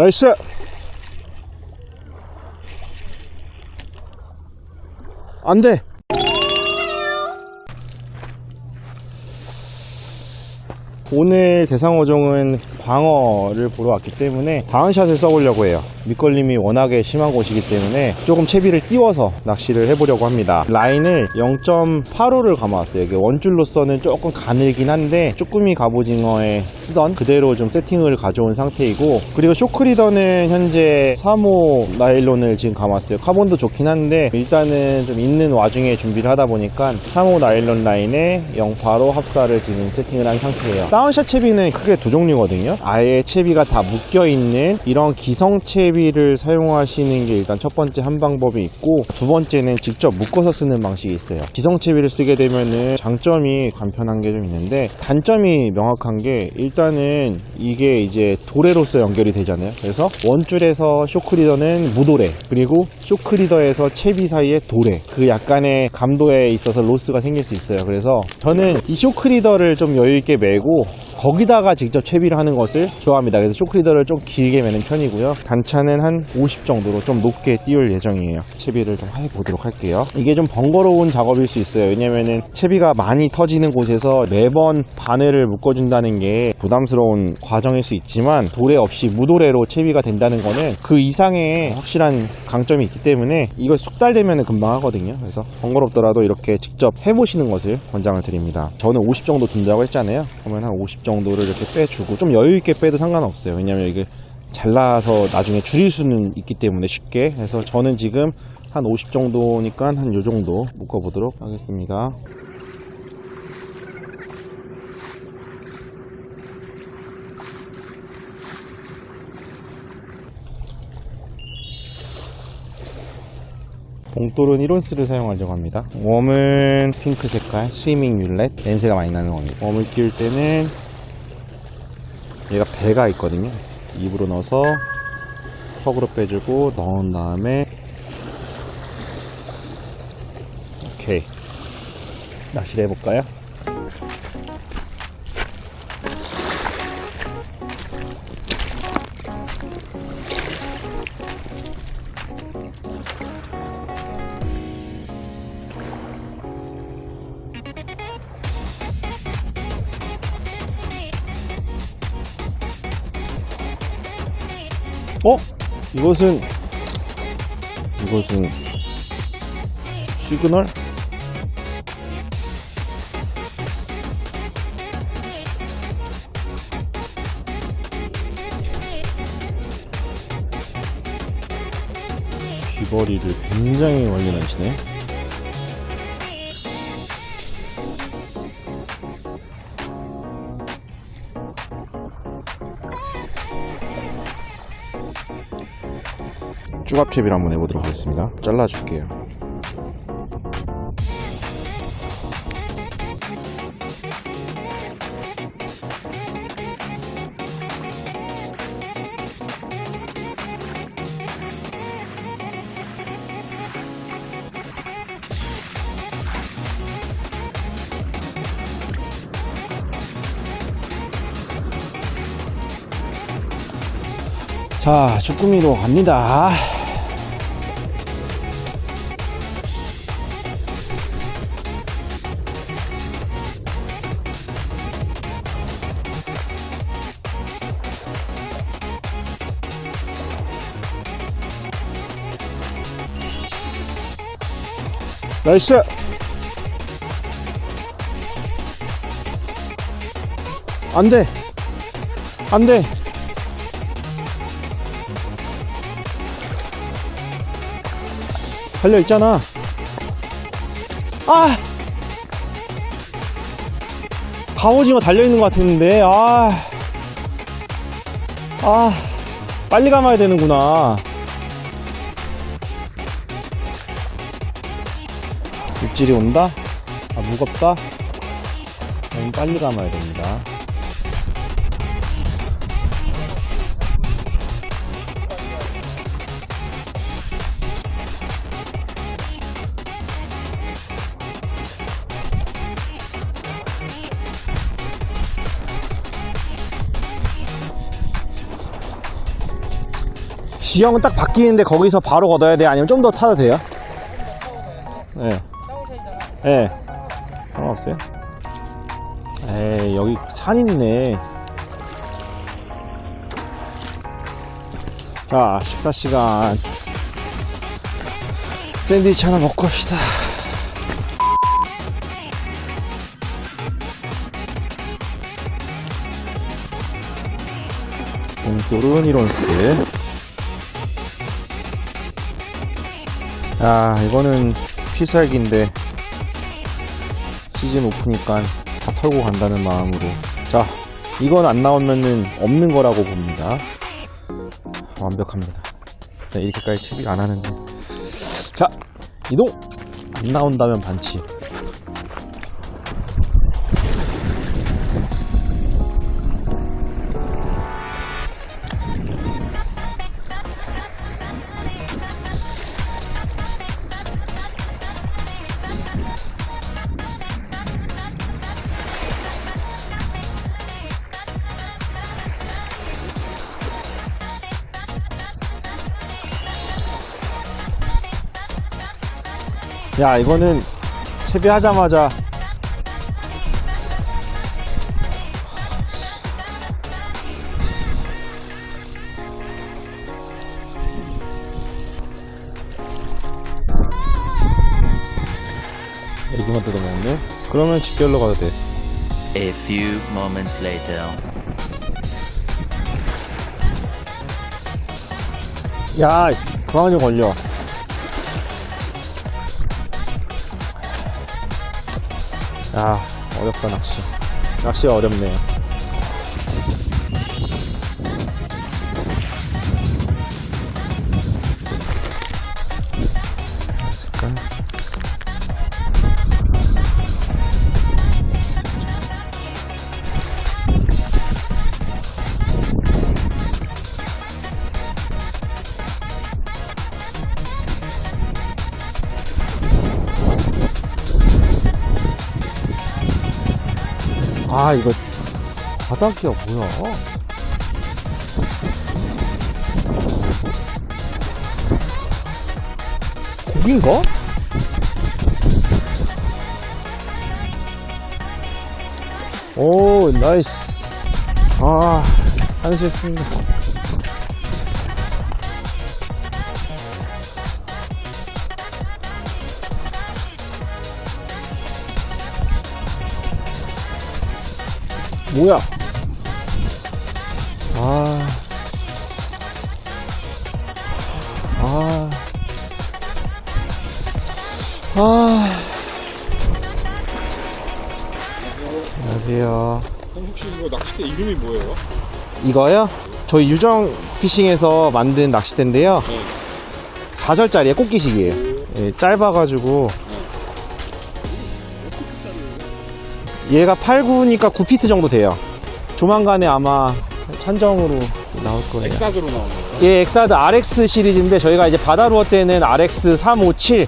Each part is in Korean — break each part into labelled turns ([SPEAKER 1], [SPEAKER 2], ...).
[SPEAKER 1] 나이스! 안 돼! 오늘 대상어종은 광어를 보러 왔기 때문에 다운샷을 써보려고 해요. 밑걸림이 워낙에 심한 곳이기 때문에 조금 채비를 띄워서 낚시를 해보려고 합니다. 라인을 0.85를 감아왔어요. 이게 원줄로서는 조금 가늘긴 한데 쭈꾸미 갑오징어에 쓰던 그대로 좀 세팅을 가져온 상태이고 그리고 쇼크리더는 현재 3호 나일론을 지금 감았어요. 카본도 좋긴 한데 일단은 좀 있는 와중에 준비를 하다 보니까 3호 나일론 라인에 085 합사를 지금 세팅을 한 상태예요. 다운샷 채비는 크게 두 종류거든요. 아예 채비가 다 묶여 있는 이런 기성 채비를 사용하시는 게 일단 첫 번째 한 방법이 있고 두 번째는 직접 묶어서 쓰는 방식이 있어요. 기성 채비를 쓰게 되면은 장점이 간편한 게 좀 있는데 단점이 명확한 게 일단은 이게 이제 도래로서 연결이 되잖아요. 그래서 원줄에서 쇼크리더는 무도래 그리고 쇼크리더에서 채비 사이에 도래 그 약간의 감도에 있어서 로스가 생길 수 있어요. 그래서 저는 이 쇼크리더를 좀 여유 있게 메고 거기다가 직접 채비를 하는 것을 좋아합니다. 그래서 쇼크리더를 좀 길게 매는 편이고요. 단차는 한 50 정도로 좀 높게 띄울 예정이에요. 채비를 좀 해보도록 할게요. 이게 좀 번거로운 작업일 수 있어요. 왜냐면은 채비가 많이 터지는 곳에서 매번 바늘을 묶어준다는 게 부담스러운 과정일 수 있지만 도래 없이 무도래로 채비가 된다는 거는 그 이상의 확실한 강점이 있기 때문에 이걸 숙달되면 금방 하거든요. 그래서 번거롭더라도 이렇게 직접 해보시는 것을 권장을 드립니다. 저는 50 정도 든다고 했잖아요. 그러면 한 50 정도를 이렇게 빼주고 좀 여유 있게 빼도 상관없어요. 왜냐면 이게 잘라서 나중에 줄일 수는 있기 때문에 쉽게 그래서 저는 지금 한 50 정도니까 한 요 정도 묶어보도록 하겠습니다. 봉돌은 1온스를 사용하려고 합니다. 웜은 핑크 색깔, 스위밍 뮬렛, 냄새가 많이 나는 웜입니다. 웜을 띄울 때는 얘가 배가 있거든요. 입으로 넣어서 턱으로 빼주고 넣은 다음에 오케이 낚시를 해볼까요? 어? 이것은 이것은 시그널? 귀걸이를 굉장히 넣으시네 쭈갑채비를 한번 해보도록 하겠습니다. 잘라줄게요. 자 주꾸미로 갑니다 나이스 안돼 안돼 달려 있잖아. 아! 갑오징어 달려 있는 것 같았는데, 아. 아. 빨리 감아야 되는구나. 입질이 온다? 아, 무겁다? 그럼 빨리 감아야 됩니다. 지형 딱 바뀌는데 거기서 바로 걷어야 돼요? 아니면 좀 더 타도 돼요? 네. 네. 상관없어요? 에이, 여기 산 있네. 자, 식사 시간. 샌드위치 하나 먹고 합시다. 옹돌은 이론스. 아, 이거는 필살기인데 시즌 오프니까 다 털고 간다는 마음으로. 자, 이건 안 나오면은 없는 거라고 봅니다. 완벽합니다. 자, 이렇게까지 채비를 안 하는데. 자, 이동! 안 나온다면 반칙. 야, 이거는 채비하자마자 애기만 뜯어먹네? 그러면 집결로 가도 돼.
[SPEAKER 2] A few moments later.
[SPEAKER 1] 야, 그만 좀 걸려. 야, 어렵다, 낚시. 낚시가 어렵네. 잠 아, 이거 바닥이야, 뭐야. 고기인가? 오, 나이스. 아, 한시했습니다. 뭐야? 아. 아. 아. 안녕하세요.
[SPEAKER 3] 혹시 이거 낚싯대 이름이 뭐예요?
[SPEAKER 1] 이거요? 저희 유정 피싱에서 만든 낚싯대인데요.
[SPEAKER 3] 네.
[SPEAKER 1] 4절짜리에 꽃기식이에요. 예, 짧아가지고. 얘가 8, 9니까 9피트 정도 돼요. 조만간에 아마 천정으로 나올 거예요.
[SPEAKER 3] 엑사드로 나오는 거예요?
[SPEAKER 1] 예, 엑사드 RX 시리즈인데 저희가 이제 바다루어 때는 RX 357,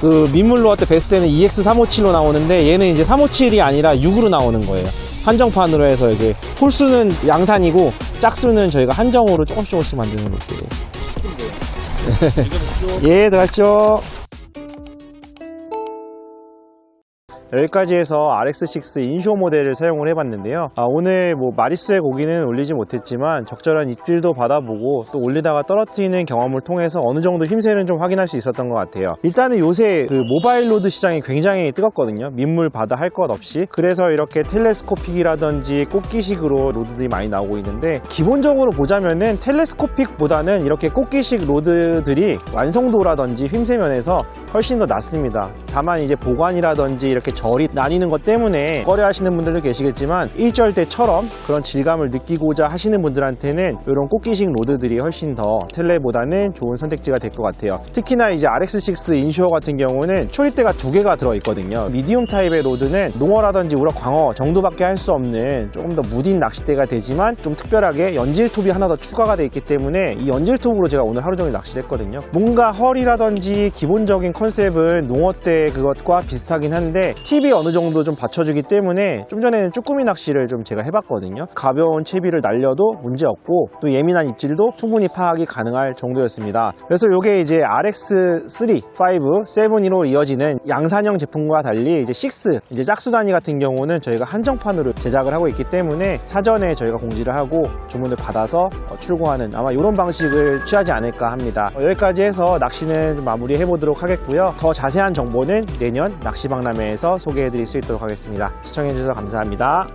[SPEAKER 1] 그 민물루어 때 베스트 때는 EX 357로 나오는데 얘는 이제 357이 아니라 6으로 나오는 거예요. 한정판으로 해서 이게 홀수는 양산이고 짝수는 저희가 한정으로 조금씩 조금씩 만드는 것으로. 예, 들어갔죠. 여기까지 해서 RX6 인쇼 모델을 사용을 해봤는데요. 아, 오늘 뭐 마리수의 고기는 올리지 못했지만 적절한 입질도 받아보고 또 올리다가 떨어뜨리는 경험을 통해서 어느 정도 힘세는 좀 확인할 수 있었던 것 같아요. 일단은 요새 그 모바일 로드 시장이 굉장히 뜨겁거든요. 민물 바다 할 것 없이. 그래서 이렇게 텔레스코픽이라든지 꽃기식으로 로드들이 많이 나오고 있는데 기본적으로 보자면은 텔레스코픽보다는 이렇게 꽃기식 로드들이 완성도라든지 힘세 면에서 훨씬 더 낫습니다. 다만 이제 보관이라든지 이렇게 절이 나뉘는 것 때문에 꺼려 하시는 분들도 계시겠지만 일절대처럼 그런 질감을 느끼고자 하시는 분들한테는 이런 꽃기식 로드들이 훨씬 더 텔레보다는 좋은 선택지가 될 것 같아요. 특히나 이제 RX6 인슈어 같은 경우는 초리대가 두 개가 들어있거든요. 미디움 타입의 로드는 농어라든지 우럭, 광어 정도밖에 할 수 없는 조금 더 무딘 낚싯대가 되지만 좀 특별하게 연질톱이 하나 더 추가가 돼 있기 때문에 이 연질톱으로 제가 오늘 하루 종일 낚시를 했거든요. 뭔가 헐이라든지 기본적인 컨셉은 농어 때 그것과 비슷하긴 한데 팁이 어느 정도 좀 받쳐주기 때문에 좀 전에는 쭈꾸미 낚시를 좀 제가 해봤거든요. 가벼운 채비를 날려도 문제 없고 또 예민한 입질도 충분히 파악이 가능할 정도였습니다. 그래서 이게 이제 RX3, 5, 7으로 이어지는 양산형 제품과 달리 이제 6, 이제 짝수 단위 같은 경우는 저희가 한정판으로 제작을 하고 있기 때문에 사전에 저희가 공지를 하고 주문을 받아서 어, 출고하는 아마 이런 방식을 취하지 않을까 합니다. 어, 여기까지 해서 낚시는 좀 마무리 해 보도록 하겠고요. 더 자세한 정보는 내년 낚시박람회에서 소개해 드릴 수 있도록 하겠습니다. 시청해 주셔서 감사합니다.